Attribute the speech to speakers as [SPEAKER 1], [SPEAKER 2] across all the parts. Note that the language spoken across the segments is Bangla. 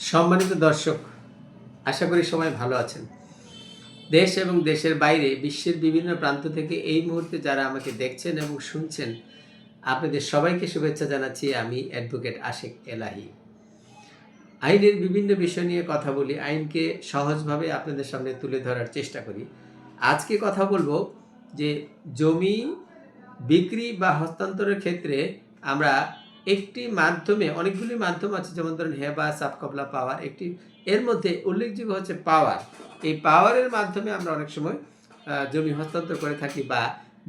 [SPEAKER 1] সম্মানিত দর্শক, আশা করি সবাই ভালো আছেন। দেশ এবং দেশের বাইরে, বিশ্বের বিভিন্ন প্রান্ত থেকে এই মুহূর্তে যারা আমাকে দেখছেন এবং শুনছেন, আপনাদের সবাইকে শুভেচ্ছা জানাচ্ছি আমি অ্যাডভোকেট আশেক এলাহি। আইনের বিভিন্ন বিষয় নিয়ে কথা বলি, আইনকে সহজভাবে আপনাদের সামনে তুলে ধরার চেষ্টা করি। আজকে কথা বলব যে জমি বিক্রি বা হস্তান্তরের ক্ষেত্রে আমরা একটি মাধ্যমে, অনেকগুলি মাধ্যম আছে, যেমন ধরুন হেবা সাবকবলা পাওয়ার। একটি, এর মধ্যে উল্লেখযোগ্য হচ্ছে পাওয়ার। এই পাওয়ারের মাধ্যমে আমরা অনেক সময় জমি হস্তান্তর করে থাকি বা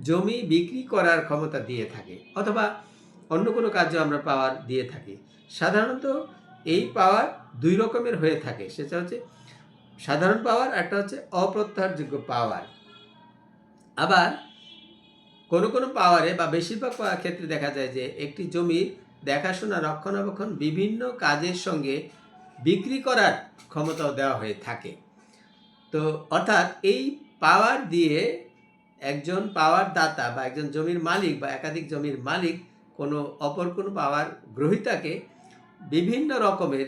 [SPEAKER 1] জমি বিক্রি করার ক্ষমতা দিয়ে থাকে, অথবা অন্য কোনো কাজে আমরা পাওয়ার দিয়ে থাকি। সাধারণত এই পাওয়ার দুই রকমের হয়ে থাকে। সেটা হচ্ছে সাধারণ পাওয়ার, একটা হচ্ছে অপ্রত্যাহারযোগ্য পাওয়ার। আবার কোনো কোনো পাওয়ারে বা বেশিরভাগ ক্ষেত্রে দেখা যায় যে একটি জমির দেখাশোনা, রক্ষণাবেক্ষণ বিভিন্ন কাজের সঙ্গে বিক্রি করার ক্ষমতাও দেওয়া হয়ে থাকে। তো অর্থাৎ এই পাওয়ার দিয়ে একজন পাওয়ার দাতা বা একজন জমির মালিক বা একাধিক জমির মালিক কোনো অপর কোনো পাওয়ার গ্রহীতাকে বিভিন্ন রকমের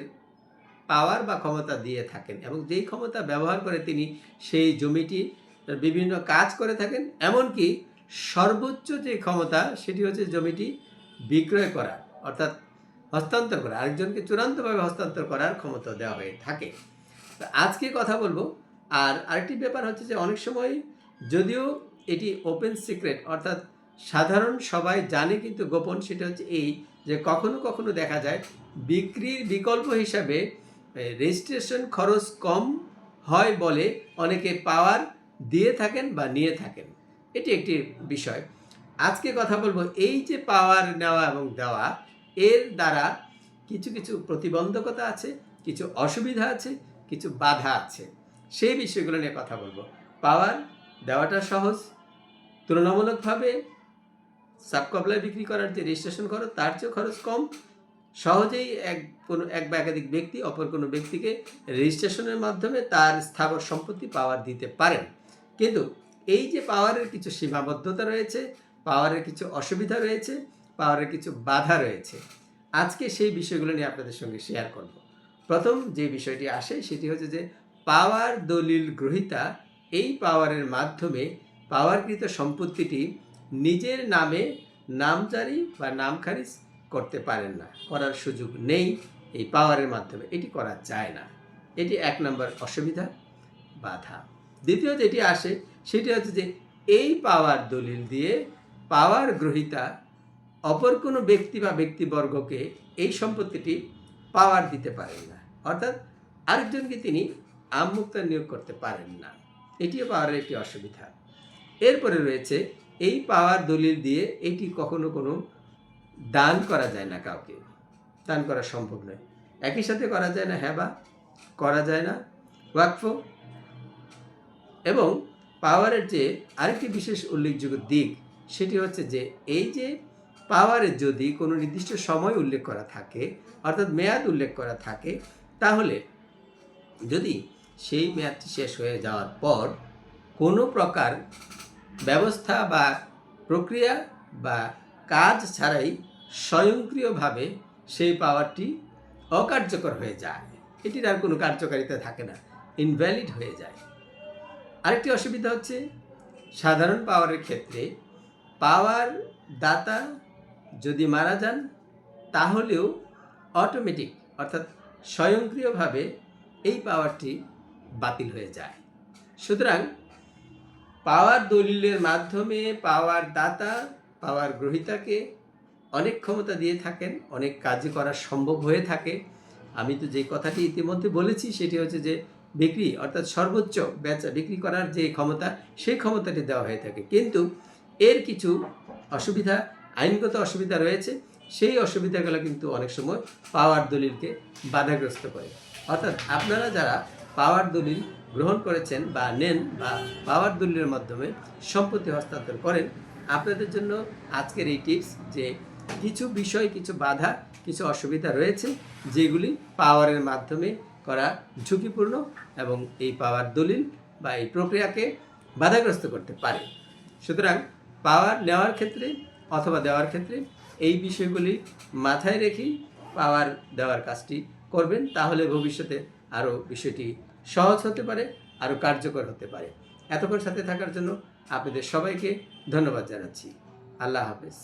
[SPEAKER 1] পাওয়ার বা ক্ষমতা দিয়ে থাকেন এবং যেই ক্ষমতা ব্যবহার করে তিনি সেই জমিটি বিভিন্ন কাজ করে থাকেন। এমনকি সর্বোচ্চ যে ক্ষমতা, সেটি হচ্ছে জমিটি বিক্রয় করা, অর্থাৎ হস্তান্তর করা, আরেকজনকে চূড়ান্তভাবে হস্তান্তর করার ক্ষমতা দেওয়া হয়ে থাকে। তো আজকে কথা বলব, আর আরেকটি ব্যাপার হচ্ছে যে অনেক সময় যদিও এটি ওপেন সিক্রেট অর্থাৎ সাধারণ সবাই জানে কিন্তু গোপন, সেটা হচ্ছে এই যে কখনো কখনো দেখা যায় বিক্রির বিকল্প হিসাবে রেজিস্ট্রেশন খরচ কম হয় বলে অনেকে পাওয়ার দিয়ে থাকেন বা নিয়ে থাকেন। এটি একটি বিষয়। আজকে কথা বলব এই যে পাওয়ার নেওয়া এবং দেওয়া, এর দ্বারা কিছু কিছু প্রতিবন্ধকতা আছে, কিছু অসুবিধা আছে, কিছু বাধা আছে। সেই বিষয়গুলো নিয়ে কথা বলব। পাওয়ার দেওয়াটা সহজ, তুলনামূলকভাবে সাবকবলায় বিক্রি করার যে রেজিস্ট্রেশন খরচ, তার চেয়েও খরচ কম। সহজেই এক কোনো, এক বা একাধিক ব্যক্তি অপর কোনো ব্যক্তিকে রেজিস্ট্রেশনের মাধ্যমে তার স্থাবর সম্পত্তি পাওয়ার দিতে পারেন। কিন্তু এই যে পাওয়ারের কিছু সীমাবদ্ধতা রয়েছে, পাওয়ারের কিছু অসুবিধা রয়েছে, পাওয়ারের কিছু বাধা রয়েছে, আজকে সেই বিষয়গুলো নিয়ে আপনাদের সঙ্গে শেয়ার করব। প্রথম যে বিষয়টি আসে সেটি হচ্ছে যে পাওয়ার দলিল গ্রহীতা এই পাওয়ারের মাধ্যমে পাওয়ারকৃত সম্পত্তিটি নিজের নামে নামজারি বা নাম খারিজ করতে পারেন না, করার সুযোগ নেই এই পাওয়ারের মাধ্যমে, এটি করা যায় না। এটি এক নম্বর অসুবিধা, বাধা। দ্বিতীয় যেটি আসে সেটি হচ্ছে যে এই পাওয়ার দলিল দিয়ে পাওয়ার গ্রহীতা অপর কোনো ব্যক্তি বা ব্যক্তিবর্গকে এই সম্পত্তিটি পাওয়ার দিতে পারেন না। অর্থাৎ আরেকজনকে তিনি আমমুক্তা নিয়োগ করতে পারেন না। এটিও পাওয়ারের একটি অসুবিধা। এরপরে রয়েছে, এই পাওয়ার দলিল দিয়ে এটি কখনো কোনো দান করা যায় না কাউকে। দান করা সম্ভব নয়। একই সাথে করা যায় না হ্যাঁ বা? করা যায় না। ওয়াকফ। এবং পাওয়ারের যে আরেকটি বিশেষ উল্লেখযোগ্য দিক, সেটি হচ্ছে যে এই যে পাওয়ারের যদি কোনো নির্দিষ্ট সময় উল্লেখ করা থাকে, অর্থাৎ মেয়াদ উল্লেখ করা থাকে, তাহলে যদি সেই মেয়াদটি শেষ হয়ে যাওয়ার পর কোনো প্রকার ব্যবস্থা বা প্রক্রিয়া বা কাজ ছাড়াই স্বয়ংক্রিয়ভাবে সেই পাওয়ারটি অকার্যকর হয়ে যায়। এটির আর কোনো কার্যকারিতা থাকে না ইনভ্যালিড হয়ে যায়। আরেকটি অসুবিধা হচ্ছে সাধারণ পাওয়ারের ক্ষেত্রে পাওয়ার দাতা যদি মারা যান, তাহলেও অটোমেটিক অর্থাৎ স্বয়ংক্রিয়ভাবে এই পাওয়ারটি বাতিল হয়ে যায়। সুতরাং পাওয়ার দলিলের মাধ্যমে পাওয়ার দাতা, পাওয়ার গ্রহীতাকে অনেক ক্ষমতা দিয়ে থাকেন, অনেক কাজ করা সম্ভব হয়ে থাকে। আমি তো যে কথাটি ইতিমধ্যে বলেছি, সেটি হচ্ছে যে বিক্রি অর্থাৎ সর্বোচ্চ বেচা বিক্রি করার যে ক্ষমতা, সেই ক্ষমতাটি দেওয়া হয়ে থাকে। কিন্তু এর কিছু অসুবিধা, আইনগত অসুবিধা রয়েছে। সেই অসুবিধাগুলো কিন্তু অনেক সময় পাওয়ার দলিলকে বাধাগ্রস্ত করে। অর্থাৎ আপনারা যারা পাওয়ার দলিল গ্রহণ করেছেন বা নেন বা পাওয়ার দলিলের মাধ্যমে সম্পত্তি হস্তান্তর করেন, আপনাদের জন্য আজকের এই টিপস যে কিছু বিষয়, কিছু বাধা, কিছু অসুবিধা রয়েছে, যেগুলি পাওয়ারের মাধ্যমে করা ঝুঁকিপূর্ণ এবং এই পাওয়ার দলিল বা এই প্রক্রিয়াকে বাধাগ্রস্ত করতে পারে। সুতরাং পাওয়ার নেওয়ার ক্ষেত্রে অথবা দেওয়ার ক্ষেত্রে এই বিষয়গুলি মাথায় রেখেই পাওয়ার দেওয়ার কাজটি করবেন, তাহলে ভবিষ্যতে আরও বিষয়টি সহজ হতে পারে, আরও কার্যকর হতে পারে। এতক্ষণ সাথে থাকার জন্য আপনাদের সবাইকে ধন্যবাদ জানাচ্ছি। আল্লাহ হাফেজ।